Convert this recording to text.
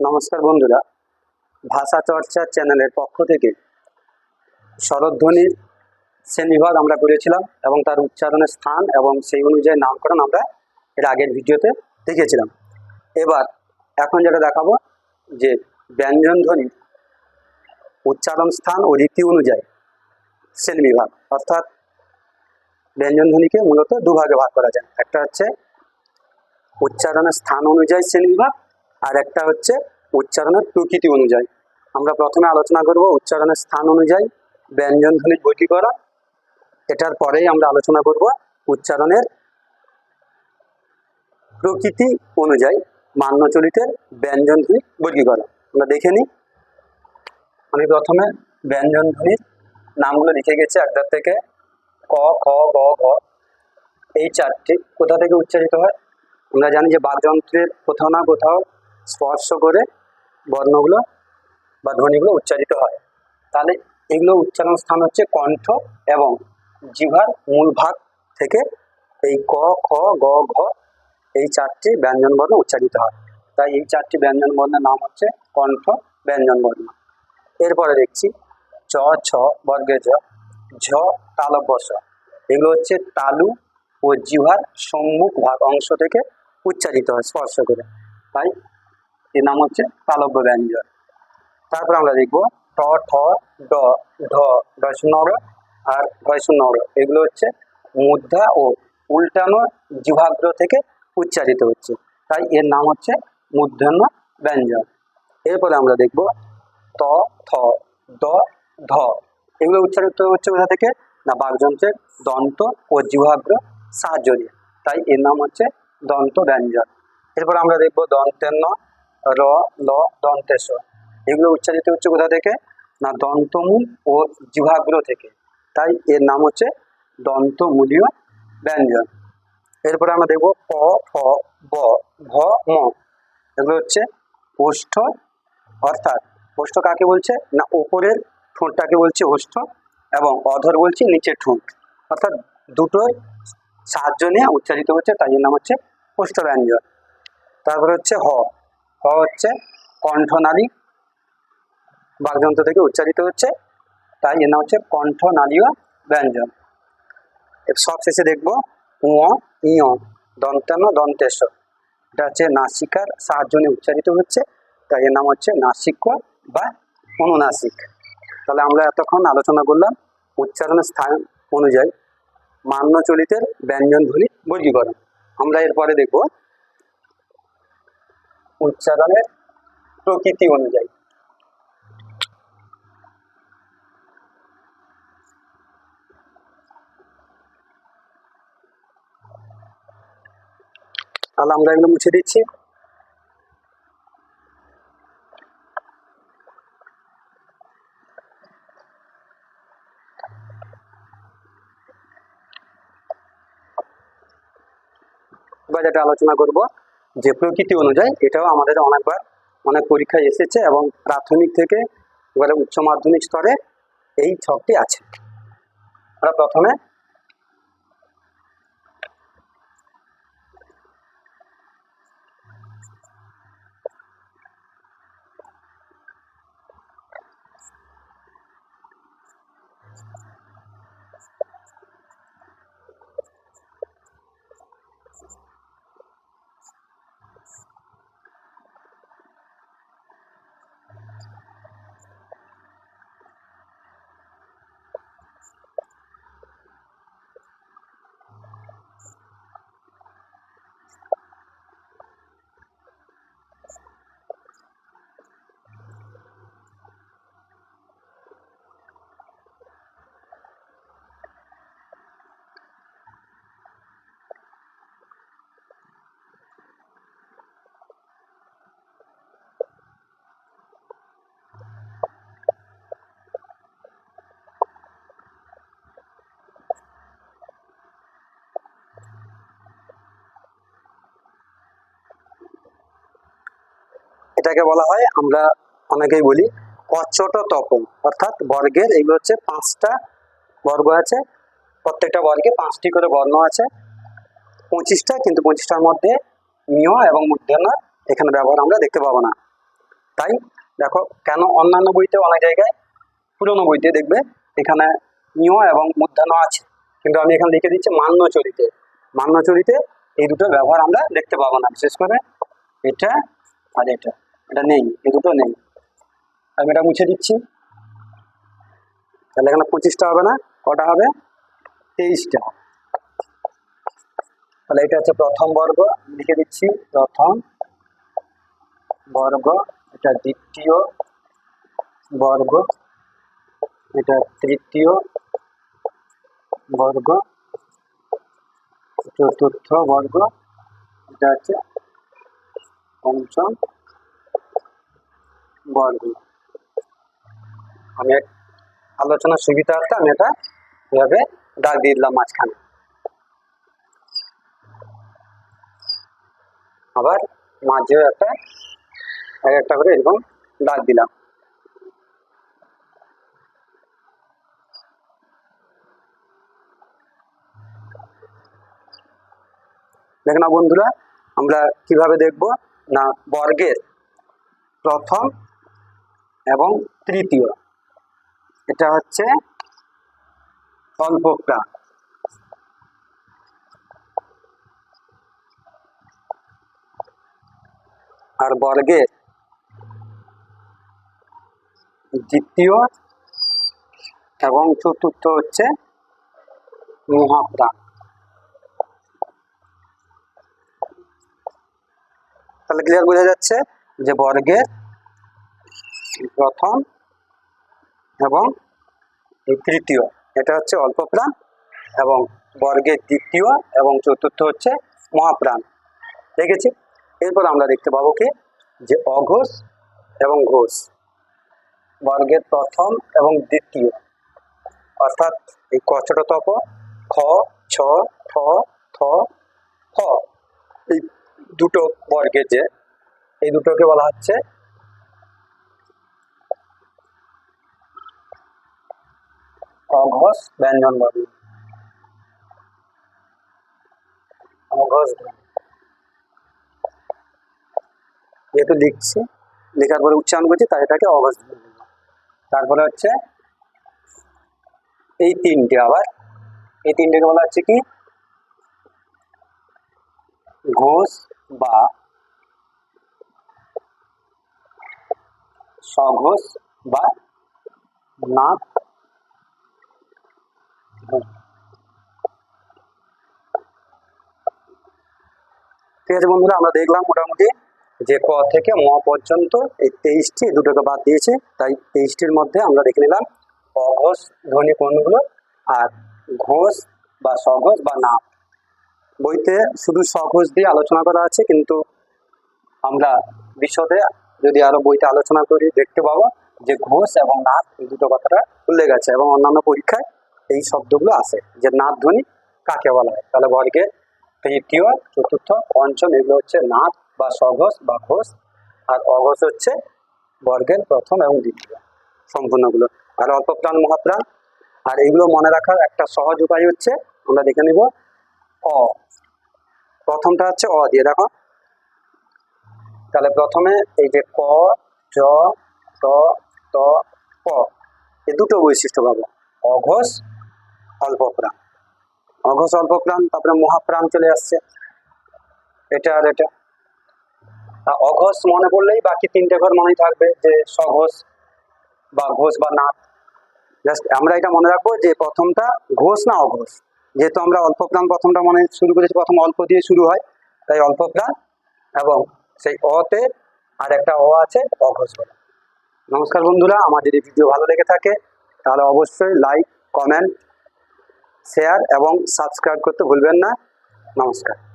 নমস্কার বন্ধুরা, ভাষা চর্চা চ্যানেলের পক্ষ থেকে স্বরধ্বনির শ্রেণীবিভাগ আমরা করেছিলাম এবং তার উচ্চারণের স্থান এবং সেই অনুযায়ী নামকরণ আমরা এর আগের ভিডিওতে দেখেছিলাম। এবার এখন যেটা দেখাবো যে ব্যঞ্জন ধ্বনির উচ্চারণ স্থান ও রীতি অনুযায়ী শ্রেণীবিভাগ, অর্থাৎ ব্যঞ্জন ধ্বনিকে মূলত দুভাগে ভাগ করা যায়। একটা হচ্ছে উচ্চারণের স্থান অনুযায়ী শ্রেণীবিভাগ আর একটা হচ্ছে উচ্চারণের প্রকৃতি অনুযায়ী। আমরা প্রথমে আলোচনা করব উচ্চারণের স্থান অনুযায়ী, ব্যঞ্জন ধ্বনির বৈকীকরণ এটার পরেই আমরা আলোচনা করব উচ্চারণের প্রকৃতি অনুযায়ী মান্যচলিতের ব্যঞ্জন ধ্বনি বৈকীকরণ আমরা দেখে নিই। আমি প্রথমে ব্যঞ্জন ধ্বনির নামগুলো লিখে গেছি একদার থেকে ক, খ, গ, ঘ। এই চারটি কোথা থেকে উচ্চারিত হয়? আমরা জানি যে বাকযন্ত্রের কোথাও না কোথাও স্পর্শ করে বর্ণগুলো বা ধ্বনিগুলো উচ্চারিত হয়। তাহলে এগুলো উচ্চারণ স্থান হচ্ছে কণ্ঠ এবং জিভার মূল ভাগ থেকে এই ক, খ, গ, ঘ এই চারটি ব্যঞ্জন বর্ণ উচ্চারিত হয়। তাই এই চারটি ব্যঞ্জন বর্ণের নাম হচ্ছে কণ্ঠ ব্যঞ্জন বর্ণ। এরপরে দেখছি চ, ছ, বর্গে জ, ঝ তালব্য স এগুলো হচ্ছে তালু ও জিভার সম্মুখ ভাগ অংশ থেকে উচ্চারিত হয় স্পর্শ করে। তাই এর নাম হচ্ছে তালব্য ব্যঞ্জন। তারপর আমরা দেখব ট ঠ, ড, ঢ ডশনর আর ঢয়শনর এগুলো হচ্ছে মুদ্রা ও উল্টানো জিভাগ্র থেকে উচ্চারিত হচ্ছে। তাই এর নাম হচ্ছে মূর্ধন্য ব্যঞ্জন। এরপরে আমরা দেখব ত, থ, দ, ধ। এগুলো উচ্চারিত হচ্ছে কোথা থেকে? না বাঘযন্ত্রের দন্ত ও জিভাগ্র সাহায্য দিয়ে তাই এর নাম হচ্ছে দন্ত ব্যঞ্জন। এরপর আমরা দেখব দন্তেন্ন র, ল দন্তেশ এগুলো উচ্চারিত হচ্ছে কোথা থেকে? না, দন্তমূল ও জিভাগ্র থেকে। তাই এর নাম হচ্ছে দন্তমূলীয় ব্যঞ্জন। এরপরে আমরা দেখব প ফ ব ভ ম। এগুলো হচ্ছে ওষ্ঠ, অর্থাৎ ওষ্ঠ কাকে বলছে? না, ওপরের ঠোঁটটাকে বলছে ওষ্ঠ এবং অধর বলছে নিচের ঠোঁট। অর্থাৎ দুটোর সাহায্য নিয়ে উচ্চারিত হচ্ছে, তাই এর নাম হচ্ছে ওষ্ঠ ব্যঞ্জন। তারপরে হচ্ছে হ। হ হচ্ছে কণ্ঠনালী। বাগযন্ত্র থেকে উচ্চারিত হচ্ছে। তাই এর নাম হচ্ছে কণ্ঠনালীয় ব্যঞ্জন। সব শেষে দেখব উঁ ইয় দন্তান্ন দন্তেশ এটা হচ্ছে নাসিকার সাহায্য নিয়ে উচ্চারিত হচ্ছে। তাই এর নাম হচ্ছে নাসিক বা অনুনাসিক। তাহলে আমরা এতক্ষণ আলোচনা করলাম উচ্চারণের স্থান অনুযায়ী। মান্যচলিতের ব্যঞ্জন ধ্বনি বর্গীকরণ। আমরা এরপরে দেখব উচ্চারণের প্রকৃতি অনুযায়ী। তাহলে আমরা এগুলো মুছে দিচ্ছি। এবার আলোচনা করব যে প্রকৃতি অনুযায়ী এটাও আমাদের অনেকবার অনেক পরীক্ষায় এসেছে এবং প্রাথমিক থেকে এবারে উচ্চ মাধ্যমিক স্তরে এই ছকটি আছে। আমরা প্রথমে এটাকে বলা হয়, আমরা অনেকেই বলি অচ্ছট তপন অর্থাৎ বর্গের এগুলো হচ্ছে পাঁচটা বর্গ আছে। প্রত্যেকটা বর্গে পাঁচটি করে বর্ণ আছে। পঁচিশটা, কিন্তু পঁচিশটার মধ্যে মিয় এবং মূর্ধন্য এখানে ব্যবহার আমরা দেখতে পাবো না। তাই দেখো, কেন অন্যান্য বইতে অনেক জায়গায় পুরোনো বইতে দেখবে এখানে নিয় এবং মূর্ধন্য আছে। কিন্তু আমি এখানে লিখে দিচ্ছি মান্য চরিতে। মান্য চরিতে এই দুটো ব্যবহার আমরা দেখতে পাবো না। বিশেষ করে এটা আর এটা। এটা নেই, এই দুটো নেই। আমি এটা মুছে দিচ্ছি। তাহলে এখানে পঁচিশটা হবে না? কটা হবে? তেইশটা। তাহলে এটা হচ্ছে প্রথম বর্গ লিখে দিচ্ছি, প্রথম বর্গ, এটা দ্বিতীয় বর্গ, এটা তৃতীয় বর্গ চতুর্থ বর্গ, এটা হচ্ছে পঞ্চম আমি এক- আলোচনার সুবিধার্থে আমি এটা এভাবে দাগ দিয়ে দিলাম মাঝখানে। আবার মাঝেও একটা, এক একটা করে এরকম দাগ দিলাম। দেখে না বন্ধুরা, আমরা কীভাবে দেখব না বর্গের প্রথম এবং তৃতীয়। এটা হচ্ছে অল্প আর বর্গের দ্বিতীয় এবং চতুর্থ হচ্ছে মহাপ্রাণ। তাহলে ক্লিয়ার বোঝা যাচ্ছে যে বর্গের প্রথম এবং তৃতীয়। এটা হচ্ছে অল্প প্রাণ এবং বর্গের দ্বিতীয় এবং চতুর্থ হচ্ছে মহাপ্রাণ। দেখেছি? এরপর আমরা দেখতে পাবো কি? যে অঘোষ এবং ঘোষ। বর্গের প্রথম এবং দ্বিতীয়। অর্থাৎ এই কচট তপ, খ, ছ ঠ থ ফ এই দুটো বর্গের যে, এই দুটোকে বলা হচ্ছে অঘোষ ব্যঞ্জন বর্ণ অঘোষ যেহেতু লিখছি লেখার পরে উচ্চারণ করছি তাই এটাকে অঘোষ তারপরে হচ্ছে এই তিনটে আবার এই তিনটেকে বলা হচ্ছে কি ঘোষ বা সঘোষ বা নাক। ঠিক আছে বন্ধুরা, আমরা দেখলাম মোটামুটি যে ক থেকে ম পর্যন্ত এই তেইশটি দুটোকে বাদ দিয়েছে। তাই তেইশটির মধ্যে আমরা দেখে নিলাম অঘোষ, ধ্বনি কোনগুলো আর ঘোষ বা স্বঘোষ বা নাম। বইতে শুধু স্বঘোষ দিয়ে আলোচনা করা আছে, কিন্তু আমরা বিশদে যদি আরও বইতে আলোচনা করি, দেখতে পাবো যে ঘোষ এবং নাথ এই দুটো কথাটা উল্লেখ আছে এবং অন্যান্য পরীক্ষায় এই শব্দগুলো আসে যে নাথ ধ্বনি কাকে বলা হয়? তাহলে বর্গের তৃতীয়, চতুর্থ, পঞ্চম, এগুলো হচ্ছে নাথ বা স্বঘোষ বা ঘোষ। আর অঘোষ হচ্ছে বর্গের প্রথম এবং দ্বিতীয় সম্পূর্ণগুলো। আর অল্প প্রাণ মহাপ্রাণ আর এগুলো মনে রাখার একটা সহজ উপায় হচ্ছে, আমরা দেখে নিব। অ। প্রথমটা হচ্ছে অ দিয়ে দেখো তাহলে প্রথমে এই যে ক চ ট, ত, প। এই দুটো বৈশিষ্ট্য পাবো। অঘোষ অল্প প্রাণ অঘোষ অল্প প্রাণ তারপরে মহাপ্রাণ চলে আসছে। এটা আর এটা। অঘোষ মনে পড়লেই বাকি তিনটে ঘর মনেই থাকবে যে সঘোষ বা ঘোষ বা নাথ। জাস্ট আমরা এটা মনে রাখব যে প্রথমটা ঘোষ না অঘোষ। যেহেতু আমরা অল্প প্রাণ প্রথমটা মনে শুরু করেছি, প্রথম অল্প দিয়ে শুরু হয়, তাই অল্প প্রাণ এবং সেই অতে আর একটা অ আছে, অঘোষ বলে। নমস্কার বন্ধুরা, আমার যদি ভিডিও ভালো লেগে থাকে, তাহলে অবশ্যই লাইক কমেন্ট শেয়ার এবং সাবস্ক্রাইব করতে ভুলবেন না। নমস্কার।